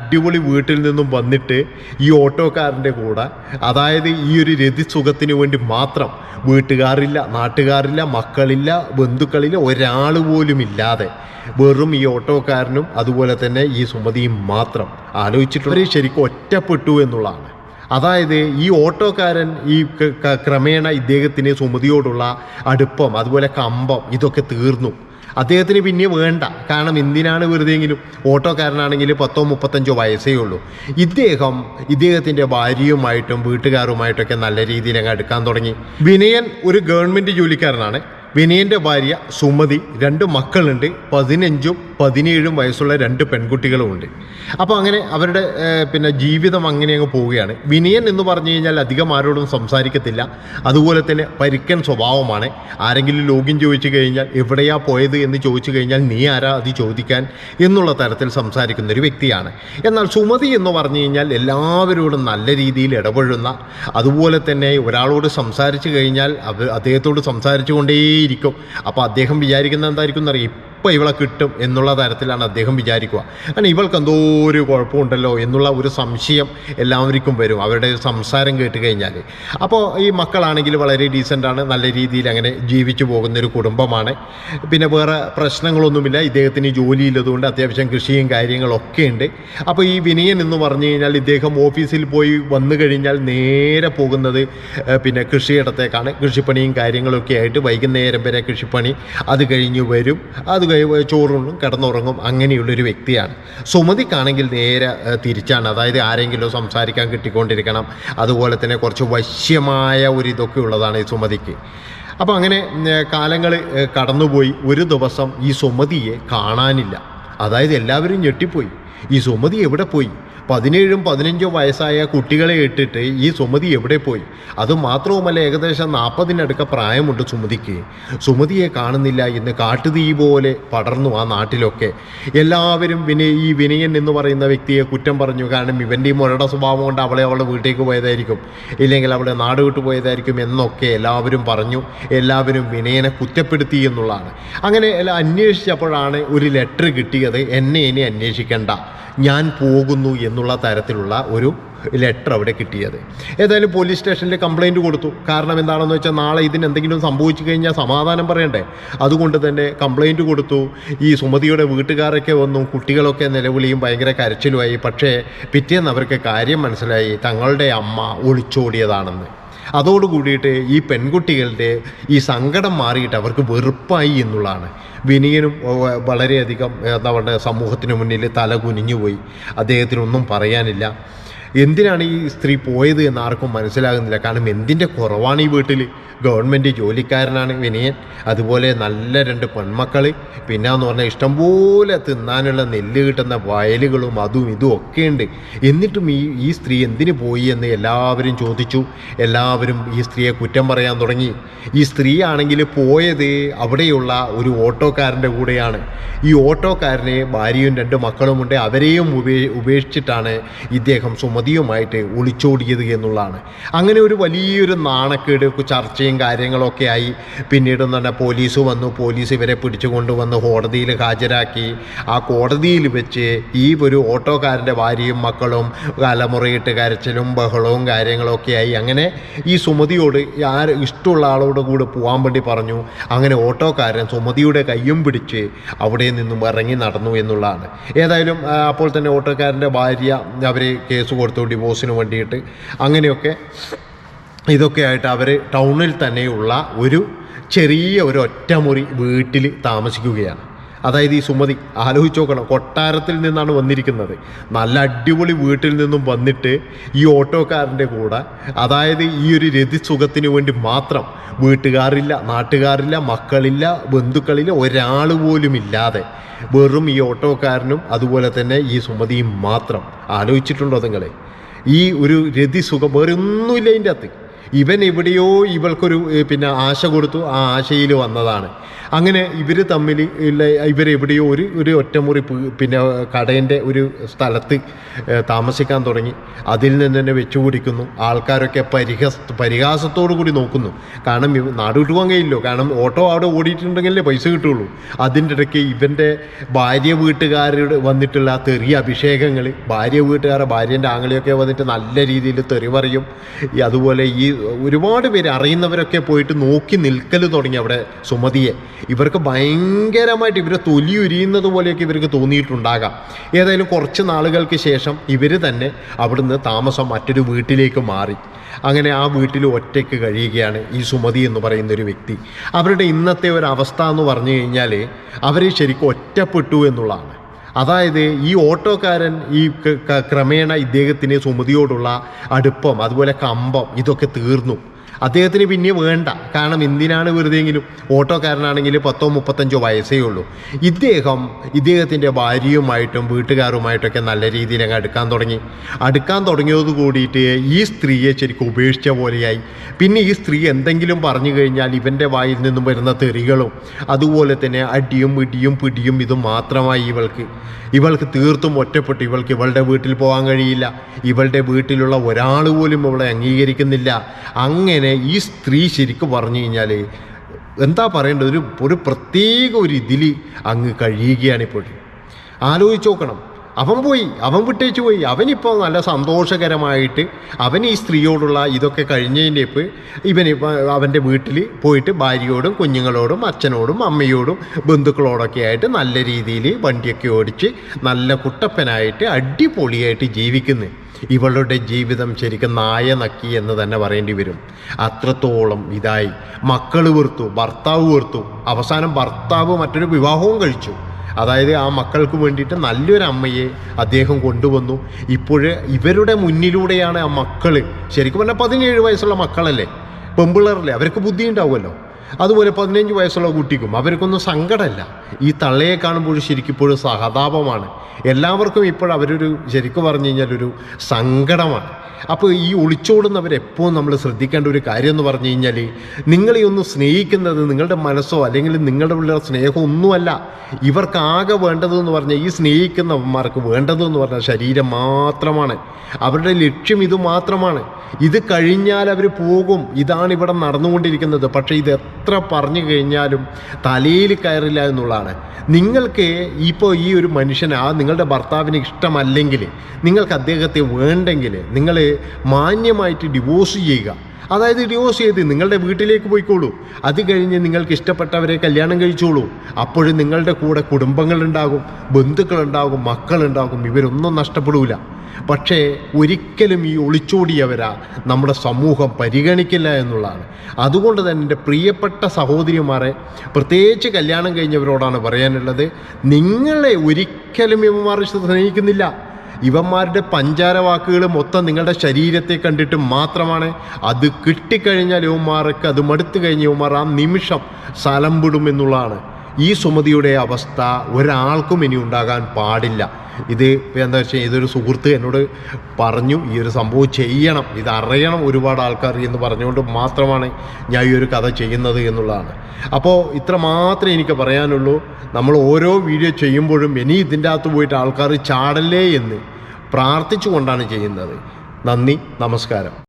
അടിപൊളി വീട്ടിൽ നിന്നും വന്നിട്ട് ഈ ഓട്ടോക്കാരന്റെ കൂടെ അതായത് ഈ ഒരു രതിസുഖത്തിന് വേണ്ടി മാത്രം വീട്ടുകാരില്ല നാട്ടുകാരില്ല മക്കളില്ല ബന്ധുക്കളില്ല ഒരാൾ പോലും ഇല്ലാതെ വെറും ഈ ഓട്ടോക്കാരനും അതുപോലെ തന്നെ ഈ സുമതിയും മാത്രം ആലോചിച്ചിട്ടുള്ളവർ ശരിക്കും ഒറ്റപ്പെട്ടു എന്നുള്ളതാണ്. അതായത് ഈ ഓട്ടോക്കാരൻ ഈ ക്രമേണ ഇദ്ദേഹത്തിന് സുമതിയോടുള്ള അടുപ്പം അതുപോലെ കമ്പം ഇതൊക്കെ തീർന്നു. അദ്ദേഹത്തിന് പിന്നെ വേണ്ട. കാരണം എന്തിനാണ് വെറുതെയെങ്കിലും ഓട്ടോക്കാരനാണെങ്കിൽ പത്തോ മുപ്പത്തഞ്ചോ വയസ്സേ ഉള്ളൂ. ഇദ്ദേഹം ഇദ്ദേഹത്തിന്റെ ഭാര്യയുമായിട്ടും വീട്ടുകാരുമായിട്ടൊക്കെ നല്ല രീതിയിൽ അങ്ങ് അടുക്കാൻ തുടങ്ങി. വിനയൻ ഒരു ഗവൺമെന്റ് ജോലിക്കാരനാണ്. വിനയന്റെ ഭാര്യ സുമതി രണ്ട് മക്കളുണ്ട്. പതിനഞ്ചും പതിനേഴും വയസ്സുള്ള രണ്ട് പെൺകുട്ടികളുമുണ്ട്. അപ്പോൾ അങ്ങനെ അവരുടെ പിന്നെ ജീവിതം അങ്ങനെ അങ്ങ് പോവുകയാണ്. വിനയൻ എന്ന് പറഞ്ഞു കഴിഞ്ഞാൽ അധികം ആരോടും സംസാരിക്കത്തില്ല. അതുപോലെ തന്നെ പരിക്കൻ സ്വഭാവമാണ്. ആരെങ്കിലും ലോഗിൻ ചോദിച്ചു കഴിഞ്ഞാൽ എവിടെയാ പോയത് എന്ന് ചോദിച്ചു കഴിഞ്ഞാൽ നീ ആരാ അത് ചോദിക്കാൻ എന്നുള്ള തരത്തിൽ സംസാരിക്കുന്ന ഒരു വ്യക്തിയാണ്. എന്നാൽ സുമതി എന്ന് പറഞ്ഞു കഴിഞ്ഞാൽ എല്ലാവരോടും നല്ല രീതിയിൽ ഇടപഴകുന്ന അതുപോലെ തന്നെ ഒരാളോട് സംസാരിച്ചു കഴിഞ്ഞാൽ അത് അദ്ദേഹത്തോട് സംസാരിച്ചു കൊണ്ടേയിരിക്കും അപ്പോൾ അദ്ദേഹം വിചാരിക്കുന്നത് എന്തായിരിക്കും എന്നറിയാം? ഇപ്പം ഇവളെ കിട്ടും എന്നുള്ള തരത്തിലാണ് അദ്ദേഹം വിചാരിക്കുക. കാരണം ഇവൾക്ക് എന്തോ ഒരു കുഴപ്പമുണ്ടല്ലോ എന്നുള്ള ഒരു സംശയം എല്ലാവർക്കും വരും. അവരുടെ സംസാരം കേട്ട് കഴിഞ്ഞാൽ. അപ്പോൾ ഈ മക്കളാണെങ്കിൽ വളരെ ഡീസന്റാണ് നല്ല രീതിയിൽ അങ്ങനെ ജീവിച്ചു പോകുന്ന ഒരു കുടുംബമാണ്. പിന്നെ വേറെ പ്രശ്നങ്ങളൊന്നുമില്ല. ഇദ്ദേഹത്തിന് ജോലിയില്ലതുകൊണ്ട് അത്യാവശ്യം കൃഷിയും കാര്യങ്ങളൊക്കെ ഉണ്ട്. അപ്പോൾ ഈ വിനയൻ എന്ന് പറഞ്ഞു കഴിഞ്ഞാൽ ഇദ്ദേഹം ഓഫീസിൽ പോയി വന്നു കഴിഞ്ഞാൽ നേരെ പോകുന്നത് പിന്നെ കൃഷിയിടത്തേക്കാണ്. കൃഷിപ്പണിയും കാര്യങ്ങളൊക്കെ ആയിട്ട് വൈകുന്നേരം വരെ കൃഷിപ്പണി അത് കഴിഞ്ഞ് വരും. അത് ചോറുണ്ണും കിടന്നുറങ്ങും അങ്ങനെയുള്ളൊരു വ്യക്തിയാണ്. സുമതിക്കാണെങ്കിൽ നേരെ തിരിച്ചാണ്. അതായത് ആരെങ്കിലും സംസാരിക്കാൻ കിട്ടിക്കൊണ്ടിരിക്കണം. അതുപോലെ തന്നെ കുറച്ച് വശ്യമായ ഒരു ഇതൊക്കെ ഉള്ളതാണ് ഈ സുമതിക്ക്. അപ്പോൾ അങ്ങനെ കാലങ്ങൾ കടന്നുപോയി. ഒരു ദിവസം ഈ സുമതിയെ കാണാനില്ല. അതായത് എല്ലാവരും ഞെട്ടിപ്പോയി. ഈ സുമതി എവിടെ പോയി? പതിനേഴും പതിനഞ്ചോ വയസ്സായ കുട്ടികളെ ഇട്ടിട്ട് ഈ സുമതി എവിടെ പോയി? അത് മാത്രവുമല്ല ഏകദേശം നാൽപ്പതിനടുക്ക പ്രായമുണ്ട് സുമതിക്ക്. സുമതിയെ കാണുന്നില്ല എന്ന് കാട്ടുതീ പോലെ പടർന്നു ആ നാട്ടിലൊക്കെ. എല്ലാവരും വിനയ ഈ വിനയൻ എന്ന് പറയുന്ന വ്യക്തിയെ കുറ്റം പറഞ്ഞു. കാരണം ഇവന്റെ ഈ മുരട സ്വഭാവം കൊണ്ട് അവളെ അവളുടെ വീട്ടിലേക്ക് പോയതായിരിക്കും. ഇല്ലെങ്കിൽ അവളെ നാട് വിട്ടു പോയതായിരിക്കും എന്നൊക്കെ എല്ലാവരും പറഞ്ഞു. എല്ലാവരും വിനയനെ കുറ്റപ്പെടുത്തി എന്നുള്ളതാണ്. അങ്ങനെ എല്ലാം അന്വേഷിച്ചപ്പോഴാണ് ഒരു ലെറ്റർ കിട്ടിയത്. എന്നെ ഇനി അന്വേഷിക്കേണ്ട. ഞാൻ പോകുന്നു എന്നുള്ള തരത്തിലുള്ള ഒരു ലെറ്റർ അവിടെ കിട്ടിയത്. ഏതായാലും പോലീസ് സ്റ്റേഷനിൽ കംപ്ലൈന്റ് കൊടുത്തു. കാരണം എന്താണെന്ന് വെച്ചാൽ നാളെ ഇതിന് എന്തെങ്കിലും സംഭവിച്ചു കഴിഞ്ഞാൽ സമാധാനം പറയണ്ടേ? അതുകൊണ്ട് തന്നെ കംപ്ലൈന്റ് കൊടുത്തു. ഈ സുമതിയുടെ വീട്ടുകാരൊക്കെ വന്നു. കുട്ടികളൊക്കെ നിലവിളിയും ഭയങ്കര കരച്ചിലുമായി. പക്ഷേ പിറ്റേന്ന് അവർക്ക് കാര്യം മനസ്സിലായി. തങ്ങളുടെ അമ്മ ഒളിച്ചോടിയതാണെന്ന്. അതോടുകൂടിയിട്ട് ഈ പെൺകുട്ടികളുടെ ഈ സങ്കടം മാറിയിട്ട് അവർക്ക് വെറുപ്പായി എന്നുള്ളതാണ്. വിനീനും വളരെയധികം എന്താ പറയുക സമൂഹത്തിന് മുന്നിൽ തല കുനിഞ്ഞുപോയി. അദ്ദേഹത്തിനൊന്നും പറയാനില്ല. എന്തിനാണ് ഈ സ്ത്രീ പോയത് എന്ന് ആർക്കും മനസ്സിലാകുന്നില്ല. കാരണം എന്തിന്റെ കുറവാണ് ഈ വീട്ടിൽ ഗവൺമെന്റ് ജോലിക്കാരനാണ് വിനയൻ. അതുപോലെ നല്ല രണ്ട് പെൺമക്കൾ പിന്നെ എന്ന് പറഞ്ഞാൽ ഇഷ്ടംപോലെ തിന്നാനുള്ള നെല്ല് കിട്ടുന്ന വയലുകളും അതും ഇതും ഒക്കെ ഉണ്ട്. എന്നിട്ടും ഈ ഈ സ്ത്രീ എന്തിനു പോയി എന്ന് എല്ലാവരും ചോദിച്ചു. എല്ലാവരും ഈ സ്ത്രീയെ കുറ്റം പറയാൻ തുടങ്ങി. ഈ സ്ത്രീ ആണെങ്കിൽ പോയത് അവിടെയുള്ള ഒരു ഓട്ടോക്കാരന്റെ കൂടെയാണ്. ഈ ഓട്ടോക്കാരനെ ഭാര്യയും രണ്ട് മക്കളുമുണ്ട്. അവരെയും ഉപേ ഉപേക്ഷിച്ചിട്ടാണ് ഇദ്ദേഹം സുമതിയുമായിട്ട് ഒളിച്ചോടിയത് എന്നുള്ളതാണ്. അങ്ങനെ ഒരു വലിയൊരു നാണക്കേട് ചർച്ചയും കാര്യങ്ങളൊക്കെ ആയി. പിന്നീട് തന്നെ പോലീസ് വന്നു. പോലീസ് ഇവരെ പിടിച്ചു കൊണ്ടുവന്ന് കോടതിയിൽ ഹാജരാക്കി. ആ കോടതിയിൽ വെച്ച് ഈ ഒരു ഓട്ടോക്കാരന്റെ ഭാര്യയും മക്കളും തലമുറയിട്ട് കരച്ചിലും ബഹളവും കാര്യങ്ങളൊക്കെ ആയി. അങ്ങനെ ഈ സുമതിയോട് ആ ഇഷ്ടമുള്ള ആളോട് കൂടെ പോകാൻ വേണ്ടി പറഞ്ഞു. അങ്ങനെ ഓട്ടോക്കാരൻ സുമതിയുടെ കയ്യും പിടിച്ച് അവിടെ നിന്നും ഇറങ്ങി നടന്നു എന്നുള്ളതാണ്. ഏതായാലും അപ്പോൾ തന്നെ ഓട്ടോക്കാരന്റെ ഭാര്യ അവർ കേസ് കൊടുത്തു. ഡിവോഴ്സിന് വേണ്ടിയിട്ട്. അങ്ങനെയൊക്കെ ഇതൊക്കെ ആയിട്ട് അവർ ടൗണിൽ തന്നെയുള്ള ഒരു ചെറിയ ഒരു ഒറ്റമുറി വീട്ടിൽ താമസിക്കുകയാണ്. അതായത് ഈ സുമതി ആലോചിച്ച് നോക്കണം. കൊട്ടാരത്തിൽ നിന്നാണ് വന്നിരിക്കുന്നത്. നല്ല അടിപൊളി വീട്ടിൽ നിന്നും വന്നിട്ട് ഈ ഓട്ടോക്കാരന്റെ കൂടെ അതായത് ഈ ഒരു രതിസുഖത്തിന് വേണ്ടി മാത്രം വീട്ടുകാരില്ല നാട്ടുകാരില്ല മക്കളില്ല ബന്ധുക്കളില്ല ഒരാൾ പോലും ഇല്ലാതെ വെറും ഈ ഓട്ടോക്കാരനും അതുപോലെ തന്നെ ഈ സുമതിയും മാത്രം. ആലോചിച്ചിട്ടുണ്ടോ നിങ്ങളെ? ഈ ഒരു രതിസുഖം വേറെ ഒന്നുമില്ല അതിന്റെ അകത്ത്. ഇവൻ എവിടെയോ ഇവൾക്കൊരു പിന്നെ ആശ കൊടുത്തു ആ ആശയിൽ വന്നതാണ്. അങ്ങനെ ഇവർ തമ്മിൽ ഇവരെവിടെയോ ഒരു ഒരു ഒറ്റമുറി പിന്നെ കടേന്റെ ഒരു സ്ഥലത്ത് താമസിക്കാൻ തുടങ്ങി. അതിൽ നിന്ന് തന്നെ വെച്ചു കുടിക്കുന്നു. ആൾക്കാരൊക്കെ പരിഹസ പരിഹാസത്തോടു കൂടി നോക്കുന്നു. കാരണം നാട് കിട്ടുവാൻ കഴിയില്ലോ കാരണം ഓട്ടോ അവിടെ ഓടിയിട്ടുണ്ടെങ്കിലേ പൈസ കിട്ടുള്ളൂ. അതിന്റെ ഇടയ്ക്ക് ഇവന്റെ ഭാര്യ വീട്ടുകാരുടെ വന്നിട്ടുള്ള തെറിയ അഭിഷേകങ്ങൾ ഭാര്യ വീട്ടുകാരുടെ ഭാര്യന്റെ ആങ്ങളെയൊക്കെ വന്നിട്ട് നല്ല രീതിയിൽ തെറി പറയും അതുപോലെ ഈ ഒരുപാട് പേര് അറിയുന്നവരൊക്കെ പോയിട്ട് നോക്കി നിൽക്കൽ തുടങ്ങി അവിടെ സുമതിയെ. ഇവർക്ക് ഭയങ്കരമായിട്ട് ഇവരെ തൊലി ഉരിയുന്നത് പോലെയൊക്കെ ഇവർക്ക് തോന്നിയിട്ടുണ്ടാകാം. ഏതായാലും കുറച്ച് നാളുകൾക്ക് ശേഷം ഇവർ തന്നെ അവിടുന്ന് താമസം മറ്റൊരു വീട്ടിലേക്ക് മാറി. അങ്ങനെ ആ വീട്ടിൽ ഒറ്റയ്ക്ക് കഴിയുകയാണ് ഈ സുമതി എന്ന് പറയുന്ന ഒരു വ്യക്തി. അവരുടെ ഇന്നത്തെ ഒരു അവസ്ഥ എന്ന് പറഞ്ഞു കഴിഞ്ഞാൽ അവർ ശരിക്കും ഒറ്റപ്പെട്ടു എന്നുള്ളതാണ്. അതായത് ഈ ഓട്ടോക്കാരൻ ഈ ക്രമേണ ഇദ്ദേഹത്തിന് സുമതിയോടുള്ള അടുപ്പം അതുപോലെ കമ്പം ഇതൊക്കെ തീർന്നു. അദ്ദേഹത്തിന് പിന്നെ വേണ്ട. കാരണം എന്തിനാണ് വെറുതെ വെറുതെയെങ്കിലും ഓട്ടോക്കാരനാണെങ്കിൽ പത്തോ മുപ്പത്തഞ്ചോ വയസ്സേ ഉള്ളൂ. ഇദ്ദേഹം ഇദ്ദേഹത്തിന്റെ ഭാര്യയുമായിട്ടും വീട്ടുകാരുമായിട്ടൊക്കെ നല്ല രീതിയിൽ അങ്ങ് അടുക്കാൻ തുടങ്ങി. അടുക്കാൻ തുടങ്ങിയത് കൂടിയിട്ട് ഈ സ്ത്രീയെ ശരിക്കും ഉപേക്ഷിച്ച പോലെയായി. പിന്നെ ഈ സ്ത്രീ എന്തെങ്കിലും പറഞ്ഞു കഴിഞ്ഞാൽ ഇവന്റെ വായിൽ നിന്നും വരുന്ന തെറികളും അതുപോലെ തന്നെ അടിയും ഇടിയും പിടിയും ഇതും മാത്രമായി ഇവൾക്ക്. ഇവൾക്ക് തീർത്തും ഒറ്റപ്പെട്ടു. ഇവൾക്ക് ഇവളുടെ വീട്ടിൽ പോകാൻ കഴിയില്ല. ഇവളുടെ വീട്ടിലുള്ള ഒരാൾ പോലും ഇവളെ അംഗീകരിക്കുന്നില്ല. അങ്ങനെ ഈ സ്ത്രീ ശരിക്കും പറഞ്ഞു കഴിഞ്ഞാൽ എന്താ പറയേണ്ടത്? ഒരു ഒരു പ്രത്യേക ഒരു ഇതിൽ അങ്ങ് കഴിയുകയാണ് ഇപ്പോൾ. ആലോചിച്ച് നോക്കണം. അവൻ പോയി അവൻ വിട്ടേച്ചു പോയി. അവനിപ്പോൾ നല്ല സന്തോഷകരമായിട്ട് അവൻ ഈ സ്ത്രീയോടുള്ള ഇതൊക്കെ കഴിഞ്ഞതിന്റെ ഇപ്പം ഇവനിപ്പോൾ അവന്റെ വീട്ടിൽ പോയിട്ട് ഭാര്യയോടും കുഞ്ഞുങ്ങളോടും അച്ഛനോടും അമ്മയോടും ബന്ധുക്കളോടൊക്കെ ആയിട്ട് നല്ല രീതിയിൽ വണ്ടിയൊക്കെ ഓടിച്ച് നല്ല കുട്ടപ്പനായിട്ട് അടിപൊളിയായിട്ട് ജീവിക്കുന്നു. ഇവളുടെ ജീവിതം ശരിക്കും നായ നക്കി എന്ന് തന്നെ പറയേണ്ടി വരും. അത്രത്തോളം ഇതായി. മക്കൾ വീർത്തു ഭർത്താവ് വീർത്തു അവസാനം ഭർത്താവ് മറ്റൊരു വിവാഹവും കഴിച്ചു. അതായത് ആ മക്കൾക്ക് വേണ്ടിയിട്ട് നല്ലൊരു അമ്മയെ അദ്ദേഹം കൊണ്ടുവന്നു. ഇപ്പോഴ് ഇവരുടെ മുന്നിലൂടെയാണ് ആ മക്കൾ ശരിക്കും പറഞ്ഞാൽ പതിനേഴ് വയസ്സുള്ള മക്കളല്ലേ? പെമ്പിളറല്ലേ അവർക്ക് ബുദ്ധി ഉണ്ടാവുമല്ലോ അതുപോലെ പതിനഞ്ച് വയസ്സുള്ള കുട്ടിക്കും അവർക്കൊന്നും സങ്കടമല്ല. ഈ തള്ളയെ കാണുമ്പോൾ ശരിക്കിപ്പോഴും സഹതാപമാണ്. എല്ലാവർക്കും ഇപ്പോൾ അവരൊരു ശരിക്കും പറഞ്ഞു കഴിഞ്ഞാൽ ഒരു സങ്കടമാണ്. അപ്പോൾ ഈ ഒളിച്ചോടുന്നവരെപ്പോഴും നമ്മൾ ശ്രദ്ധിക്കേണ്ട ഒരു കാര്യം എന്ന് പറഞ്ഞു കഴിഞ്ഞാൽ നിങ്ങളെ ഒന്ന് സ്നേഹിക്കുന്നത് നിങ്ങളുടെ മനസ്സോ അല്ലെങ്കിൽ നിങ്ങളുടെ ഉള്ള സ്നേഹമോ ഒന്നുമല്ല. ഇവർക്കാകെ വേണ്ടതെന്ന് പറഞ്ഞാൽ ഈ സ്നേഹിക്കുന്നവന്മാർക്ക് വേണ്ടതെന്ന് പറഞ്ഞാൽ ശരീരം മാത്രമാണ്. അവരുടെ ലക്ഷ്യം ഇത് മാത്രമാണ്. ഇത് കഴിഞ്ഞാൽ അവർ പോകും. ഇതാണ് ഇവിടെ നടന്നുകൊണ്ടിരിക്കുന്നത്. പക്ഷേ ഇത് എത്ര പറഞ്ഞു കഴിഞ്ഞാലും തലയിൽ കയറില്ല എന്നുള്ളതാണ്. നിങ്ങൾക്ക് ഇപ്പോൾ ഈ ഒരു മനുഷ്യന് ആ നിങ്ങളുടെ ഭർത്താവിന് ഇഷ്ടമല്ലെങ്കിൽ നിങ്ങൾക്ക് അദ്ദേഹത്തെ വേണ്ടെങ്കിൽ നിങ്ങൾ മാന്യമായിട്ട് ഡിവോഴ്സ് ചെയ്യുക. അതായത് ഡിവോഴ്സ് ചെയ്ത് നിങ്ങളുടെ വീട്ടിലേക്ക് പോയിക്കോളൂ. അത് കഴിഞ്ഞ് നിങ്ങൾക്ക് ഇഷ്ടപ്പെട്ടവരെ കല്യാണം കഴിച്ചോളൂ. അപ്പോഴും നിങ്ങളുടെ കൂടെ കുടുംബങ്ങളുണ്ടാകും ബന്ധുക്കളുണ്ടാകും മക്കളുണ്ടാകും ഇവരൊന്നും നഷ്ടപ്പെടൂല. പക്ഷേ ഒരിക്കലും ഈ ഒളിച്ചോടിയവരാ നമ്മുടെ സമൂഹം പരിഗണിക്കില്ല എന്നുള്ളതാണ്. അതുകൊണ്ട് തന്നെ എന്റെ പ്രിയപ്പെട്ട സഹോദരിമാരെ പ്രത്യേകിച്ച് കല്യാണം കഴിഞ്ഞവരോടാണ് പറയാനുള്ളത് നിങ്ങളെ ഒരിക്കലും ഇവന്മാർ സ്നേഹിക്കുന്നില്ല. ഇവന്മാരുടെ പഞ്ചാര വാക്കുകൾ മൊത്തം നിങ്ങളുടെ ശരീരത്തെ കണ്ടിട്ട് മാത്രമാണ്. അത് കിട്ടിക്കഴിഞ്ഞാൽ യുവമാർക്ക് അത് മടുത്തു കഴിഞ്ഞ യുവമാർ ആ നിമിഷം സ്ഥലം വിടുമെന്നുള്ളതാണ് ഈ സുമതിയുടെ അവസ്ഥ ഒരാൾക്കും ഇനി ഉണ്ടാകാൻ പാടില്ല. ഇത് ഇപ്പോൾ എന്താ വെച്ചാൽ ഇതൊരു സുഹൃത്ത് എന്നോട് പറഞ്ഞു ഈ ഒരു സംഭവം ചെയ്യണം ഇത് അറിയണം ഒരുപാട് ആൾക്കാർ എന്ന് പറഞ്ഞുകൊണ്ട് മാത്രമാണ് ഞാൻ ഈ ഒരു കഥ ചെയ്യുന്നത് എന്നുള്ളതാണ്. അപ്പോൾ ഇത്ര മാത്രമേ എനിക്ക് പറയാനുള്ളൂ. നമ്മൾ ഓരോ വീഡിയോ ചെയ്യുമ്പോഴും ഇനി ഇതിന്റെ അകത്ത് പോയിട്ട് ആൾക്കാർ ചാടല്ലേ എന്ന് പ്രാർത്ഥിച്ചുകൊണ്ടാണ് ചെയ്യുന്നത്. നന്ദി നമസ്കാരം.